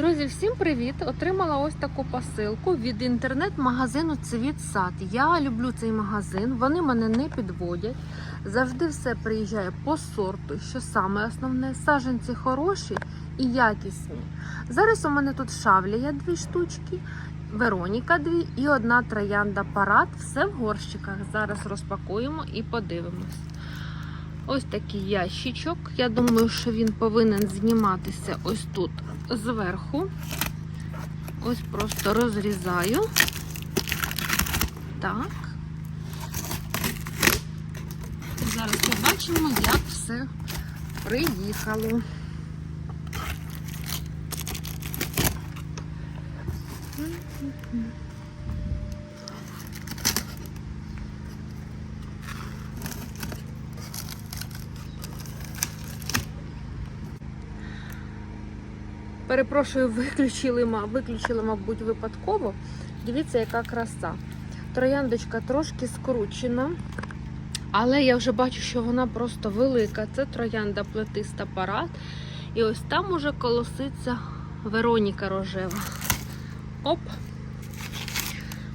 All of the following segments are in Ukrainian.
Друзі, всім привіт! Отримала ось таку посилку від інтернет-магазину Цвіт Сад. Я люблю цей магазин, вони мене не підводять. Завжди все приїжджає по сорту. Що саме основне, саджанці хороші і якісні. Зараз у мене тут шавлія дві штучки, Вероніка дві і одна троянда парад. Все в горщиках. Зараз розпакуємо і подивимось. Ось такий ящичок. Я думаю, що він повинен зніматися ось тут зверху. Ось просто розрізаю. Так. Зараз побачимо, як все приїхало. Перепрошую, виключили, виключили, мабуть, випадково. Дивіться, яка краса. Трояндочка трошки скручена, але я вже бачу, що вона просто велика. Це троянда плетиста парад. І ось там уже колоситься Вероніка рожева. Оп!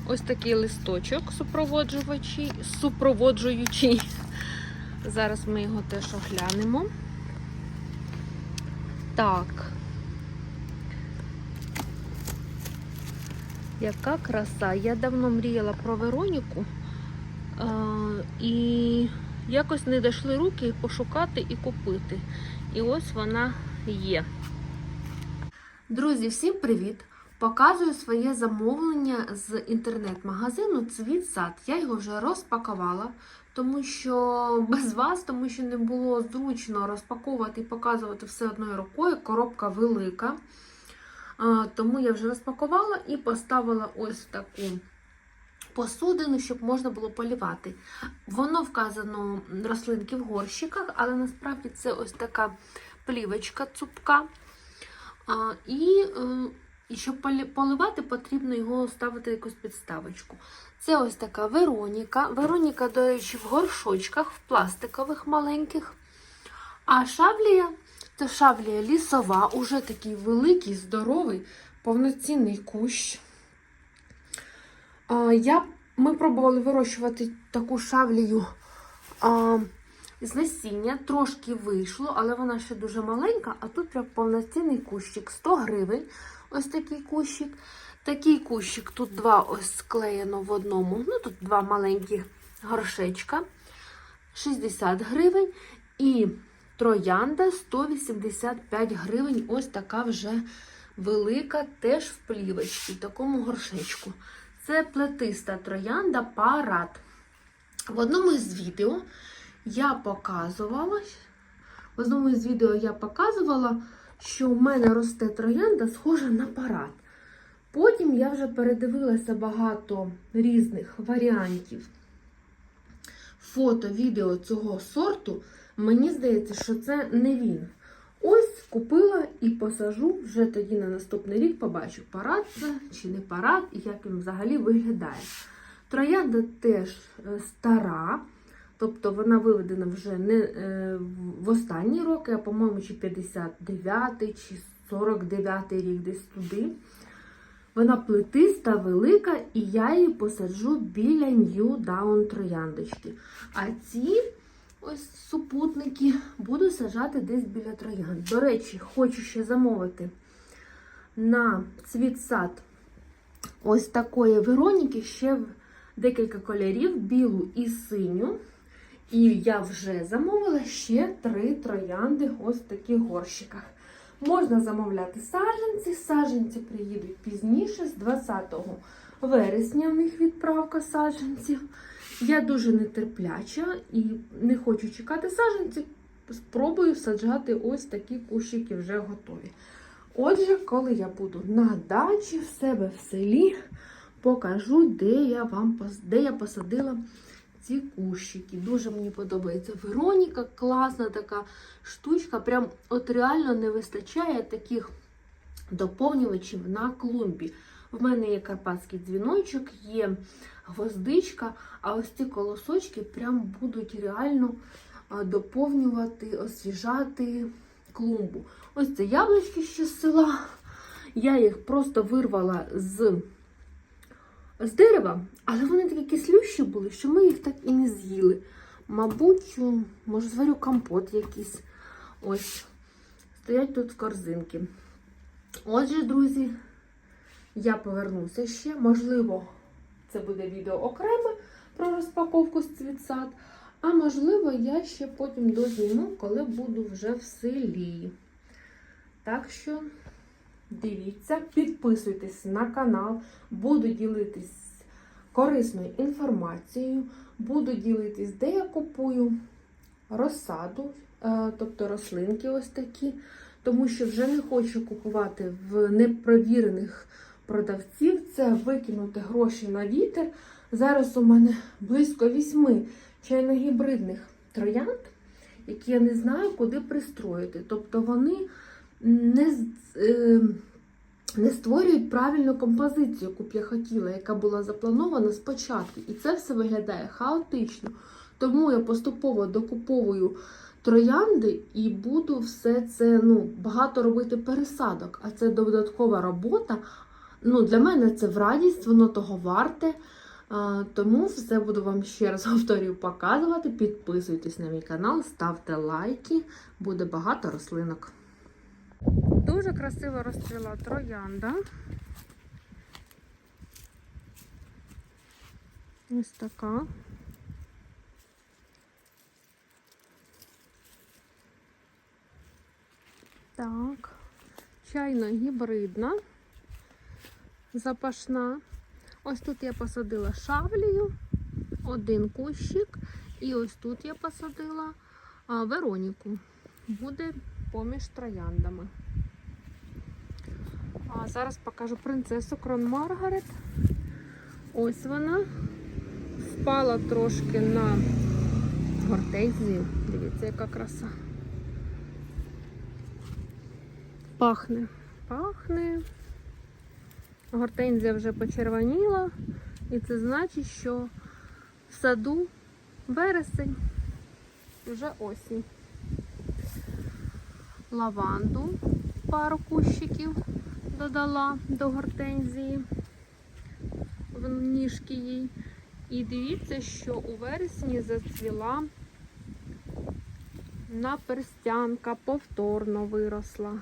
Ось такий листочок супроводжувачий, супроводжуючий. Зараз ми його теж оглянемо. Так. Яка краса! Я давно мріяла про Вероніку е, і якось не дійшли руки пошукати і купити. І ось вона є. Друзі, всім привіт! Показую своє замовлення з інтернет-магазину Цвіт Сад. Я його вже розпакувала, тому що без вас, тому що не було зручно розпаковувати і показувати все одною рукою. Коробка велика. Тому я вже розпакувала і поставила ось таку посудину, щоб можна було полівати. Воно вказано рослинки в горщиках, але насправді це ось така плівочка цупка. Е, і щоб поливати, потрібно його ставити якусь підставочку. Це ось така Вероніка. Вероніка, до речі, в горшочках, в пластикових маленьких. А шавлія це шавлія лісова, уже такий великий, здоровий, повноцінний кущ. Я, ми пробували вирощувати таку шавлію а, з насіння, трошки вийшло, але вона ще дуже маленька, а тут прям повноцінний кущик, 100 гривень. Ось такий кущик. Такий кущик, тут два ось склеєно в одному. Ну, тут два маленькі горшечка, 60 гривень. І Троянда 185 гривень. Ось така вже велика, теж в плівочці, в такому горшечку. Це плетиста троянда парад. В одному із відео я показувала, в одному із відео я показувала, що в мене росте троянда, схожа на парад. Потім я вже передивилася багато різних варіантів фото, відео цього сорту. Мені здається, що це не він. Ось купила і посажу вже тоді на наступний рік побачу, парад це чи не парад, і як він взагалі виглядає. Троянда теж е, стара, тобто вона виведена вже не е, в останні роки, а, по-моєму, чи 59-й, чи 49-й рік десь туди. Вона плетиста, велика, і я її посаджу біля New Down трояндочки. А ці ось супутники буду сажати десь біля троянд. До речі, хочу ще замовити на цвіт сад ось такої Вероніки ще декілька кольорів: білу і синю. І я вже замовила ще три троянди ось в таких горщиках. Можна замовляти саджанці. Саджанці приїдуть пізніше, з 20 вересня в них відправка саджанців. Я дуже нетерпляча і не хочу чекати саджанців. Спробую саджати ось такі кущики вже готові. Отже, коли я буду на дачі в себе в селі, покажу, де я вам де я посадила ці кущики. Дуже мені подобається Вероніка, класна така штучка. Прям от реально не вистачає таких доповнювачів на клумбі. В мене є карпатський дзвіночок, є гвоздичка, а ось ці колосочки прям будуть реально доповнювати, освіжати клумбу. Ось це яблучки ще з села. Я їх просто вирвала з, з дерева, але вони такі кислющі були, що ми їх так і не з'їли. Мабуть, може, зварю компот якийсь. Ось. Стоять тут корзинки. Отже, друзі, я повернуся ще. Можливо, це буде відео окреме про розпаковку з цвітсад. А можливо, я ще потім дозніму, коли буду вже в селі. Так що дивіться, підписуйтесь на канал, буду ділитись корисною інформацією, буду ділитись, де я купую розсаду, е, тобто рослинки ось такі, тому що вже не хочу купувати в непровірених продавців. Це викинути гроші на вітер. Зараз у мене близько вісьми чайно-гібридних троянд, які я не знаю, куди пристроїти. Тобто вони не, е, не створюють правильну композицію, яку б я хотіла, яка була запланована спочатку. І це все виглядає хаотично. Тому я поступово докуповую троянди і буду все це ну, багато робити пересадок. А це додаткова робота. Ну, для мене це в радість, воно того варте. Тому все буду вам ще раз повторюю показувати. Підписуйтесь на мій канал, ставте лайки, буде багато рослинок. Дуже красиво розцвіла троянда. Ось така. Так, чайно гібридна, запашна. Ось тут я посадила шавлію, один кущик, і ось тут я посадила а, Вероніку. Буде поміж трояндами. А зараз покажу принцесу Крон Маргарет. Ось вона. Впала трошки на гортензію. Дивіться, яка краса. Пахне. Пахне. Гортензія вже почервоніла, і це значить, що в саду вересень, вже осінь. Лаванду пару кущиків додала до гортензії в ніжки їй. І дивіться, що у вересні зацвіла наперстянка, повторно виросла.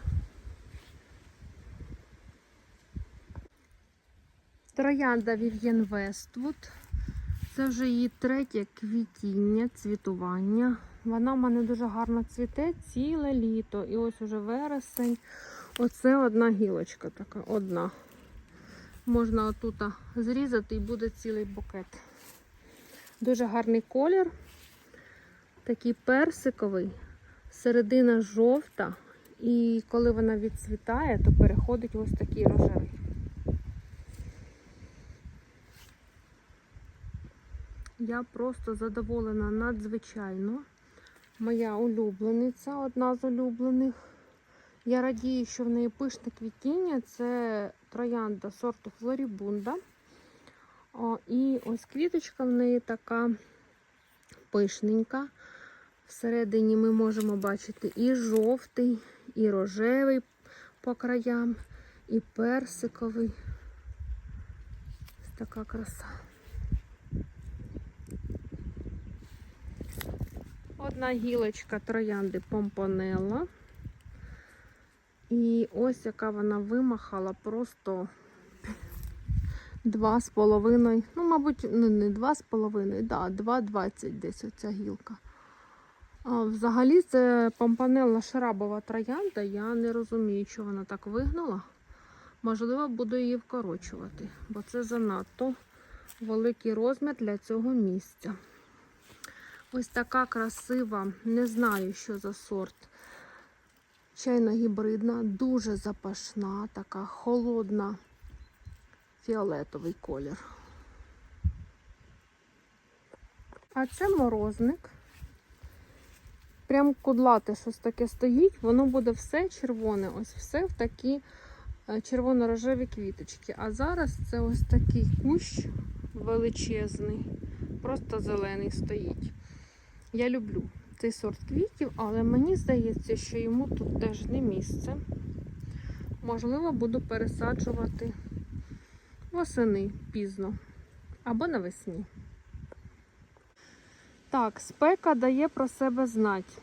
Троянда Вів'єн Вествуд. Це вже її третє квітіння, цвітування. Вона в мене дуже гарно цвіте ціле літо. І ось уже вересень. Оце одна гілочка така, одна. Можна отут зрізати і буде цілий букет. Дуже гарний колір. Такий персиковий, середина жовта. І коли вона відцвітає, то переходить ось такий рожевий. Я просто задоволена надзвичайно. Моя улюблениця, одна з улюблених. Я радію, що в неї пишне квітіння. Це троянда сорту Флорібунда. О, і ось квіточка в неї така пишненька. Всередині ми можемо бачити і жовтий, і рожевий по краям, і персиковий. Ось така краса. Одна гілочка троянди помпонелла. І ось яка вона вимахала просто два з половиною, ну, мабуть, ну, не два з половиною, да, 2,20 десь оця гілка. А взагалі це помпанелла шарабова троянда. Я не розумію, що вона так вигнала. Можливо, буду її вкорочувати, бо це занадто великий розмір для цього місця. Ось така красива, не знаю, що за сорт. Чайно-гібридна, дуже запашна, така холодна, фіолетовий колір. А це морозник. Прям кудлате щось таке стоїть, воно буде все червоне, ось все в такі е, червоно-рожеві квіточки. А зараз це ось такий кущ величезний, просто зелений стоїть. Я люблю цей сорт квітів, але мені здається, що йому тут теж не місце. можливо, буду пересаджувати восени пізно або навесні. Так, спека дає про себе знати.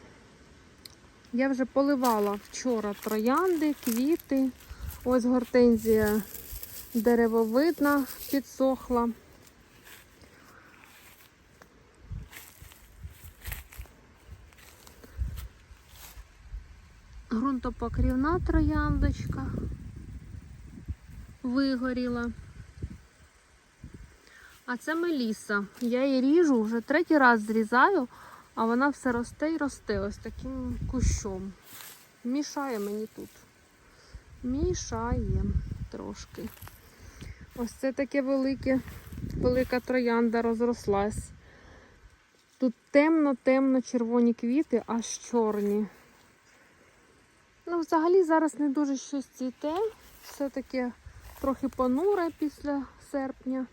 Я вже поливала вчора троянди, квіти. Ось гортензія деревовидна підсохла. Грунтопокрівна трояндочка вигоріла. А це меліса. Я її ріжу, вже третій раз зрізаю, а вона все росте і росте ось таким кущом. Мішає мені тут. Мішає трошки. Ось це таке велике, велика троянда розрослась. Тут темно-темно червоні квіти, аж чорні. Ну, взагалі зараз не дуже щось цвіте. Все таке трохи понуре після серпня.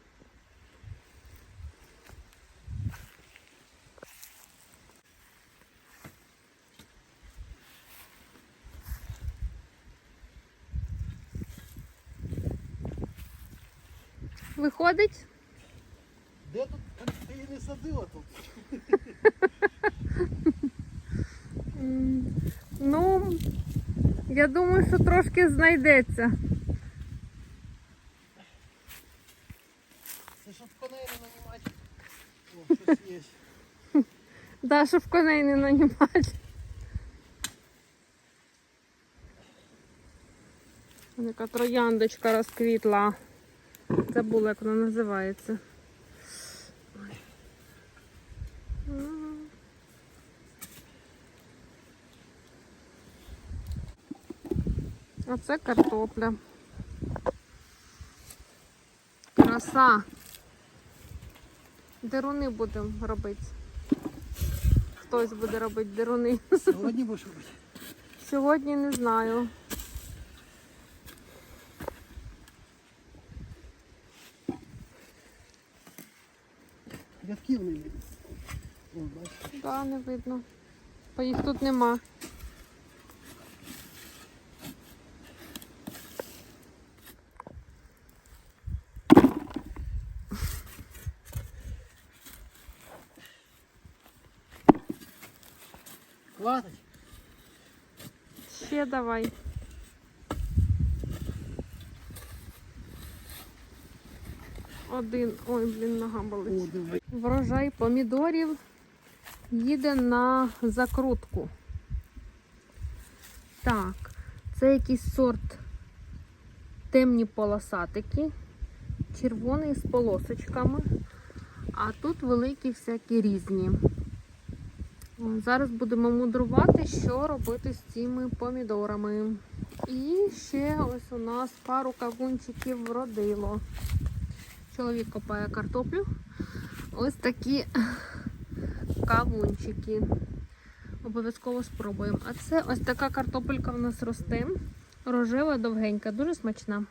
Виходить? Де тут? Ти її не садила тут. М, Ну, я думаю, що трошки знайдеться. Це щоб коней не нанімати. О, щось є. Да, щоб коней не нанімати. Яка трояндочка розквітла. Забула, як вона називається. А це картопля. Краса. Деруни будемо робити. Хтось буде робити деруни. Сьогодні будеш робити. Сьогодні не знаю. Рядків не видно. Бачиш. Да, не видно. Бо їх тут нема. Хватить. Ще давай. Один. Ой, блін, нога болить. Врожай помідорів їде на закрутку. Так, це якийсь сорт темні полосатики, червоний з полосочками, а тут великі всякі різні. Зараз будемо мудрувати, що робити з цими помідорами. І ще ось у нас пару кавунчиків вродило. Чоловік копає картоплю. Ось такі кавунчики. Обов'язково спробуємо. А це ось така картопелька в нас росте. Рожева, довгенька, дуже смачна.